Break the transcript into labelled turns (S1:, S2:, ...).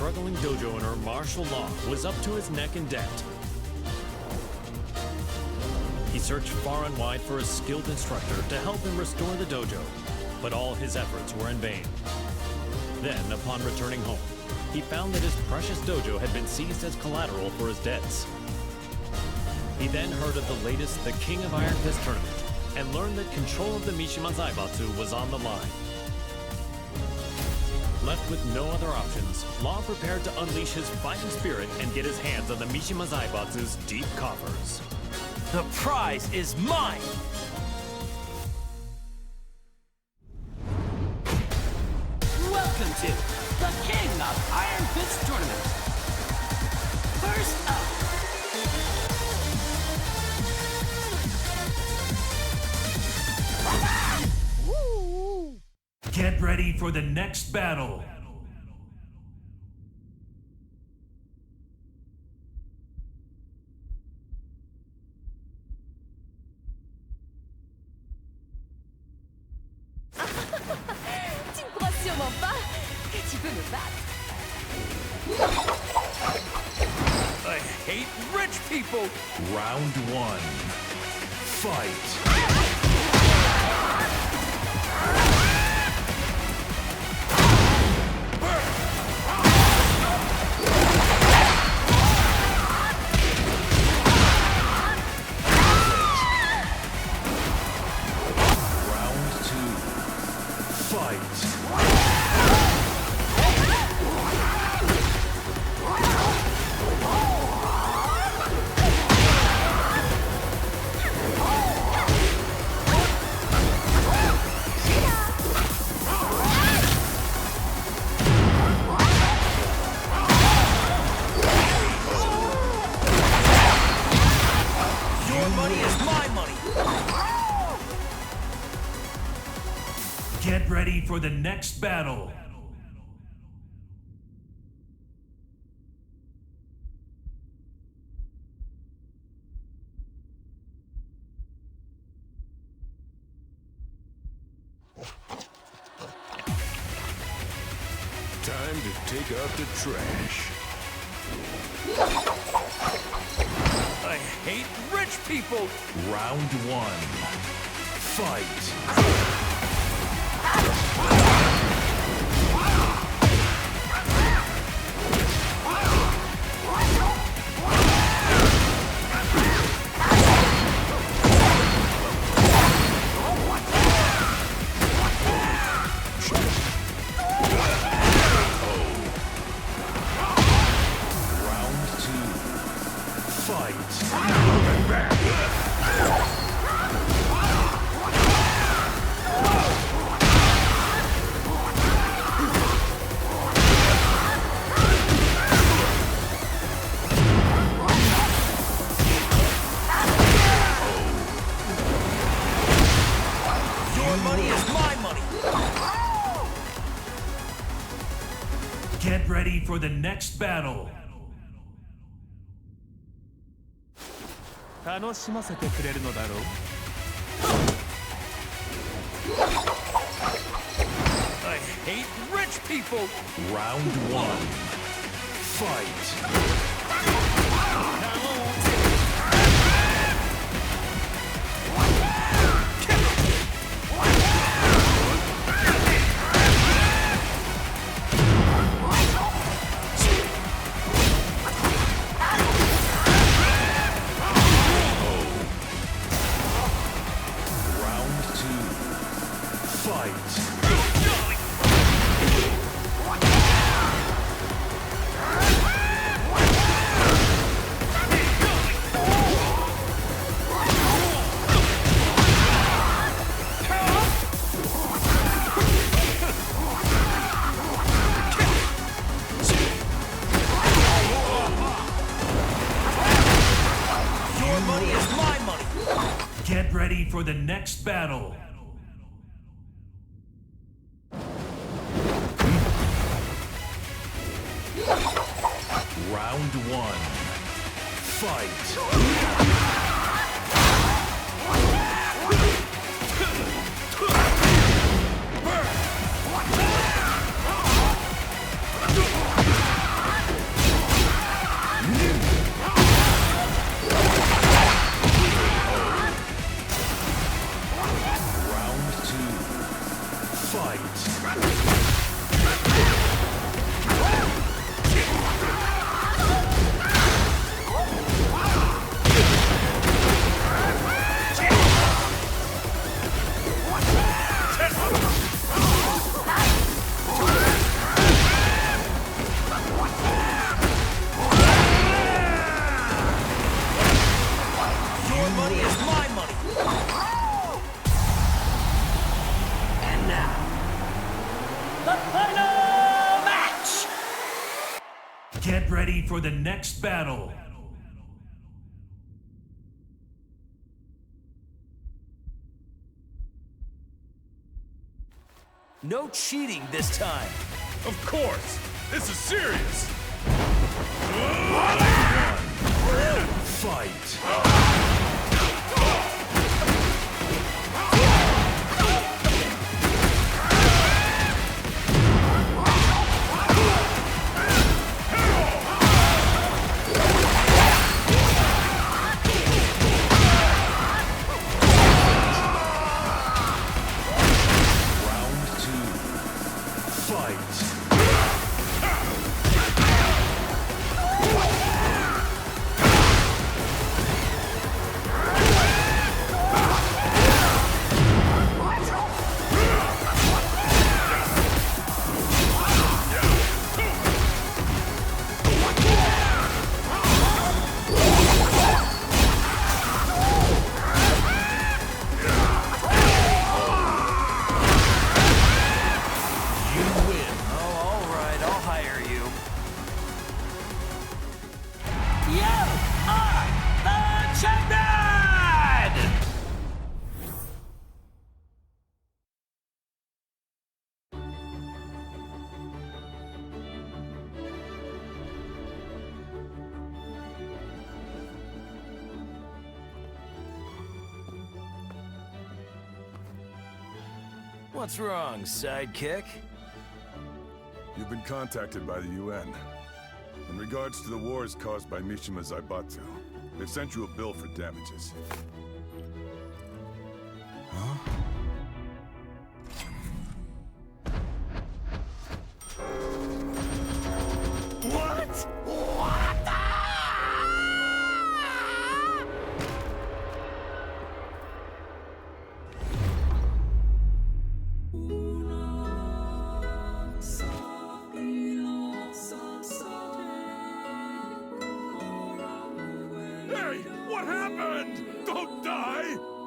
S1: struggling dojo owner martial law was up to his neck in debt. He searched far and wide for a skilled instructor to help him restore the dojo, but all his efforts were in vain. Then, upon returning home, he found that his precious dojo had been seized as collateral for his debts. He then heard of the latest The King of Iron Fist tournament and learned that control of the Mishima Zaibatsu was on the line. Left with no other options, Law prepared to unleash his fighting spirit and get his hands on the Mishima Zaibatsu's deep coffers.
S2: The prize is mine!
S3: Get ready for the next battle.
S4: Tu ne crois sûrement pas que tu peux me battre.
S2: I hate rich people!
S3: Round one. Fight. Fight. For the next battle.
S5: Time to take out the trash.
S2: I hate rich people!
S3: Round one. Fight. ready for the next battle.
S6: 楽しませてくれるのだろう
S2: I hate rich people!
S3: Round one. Fight.
S2: Money is my money!
S3: Get ready for the next battle. Round one. Fight. Ready for the next battle.
S2: No cheating this time.
S5: Of course! This is serious! Fight!
S2: What's wrong, sidekick?
S5: You've been contacted by the UN. In regards to the wars caused by Mishima Zaibatsu, they've sent you a bill for damages. friend! Don't die!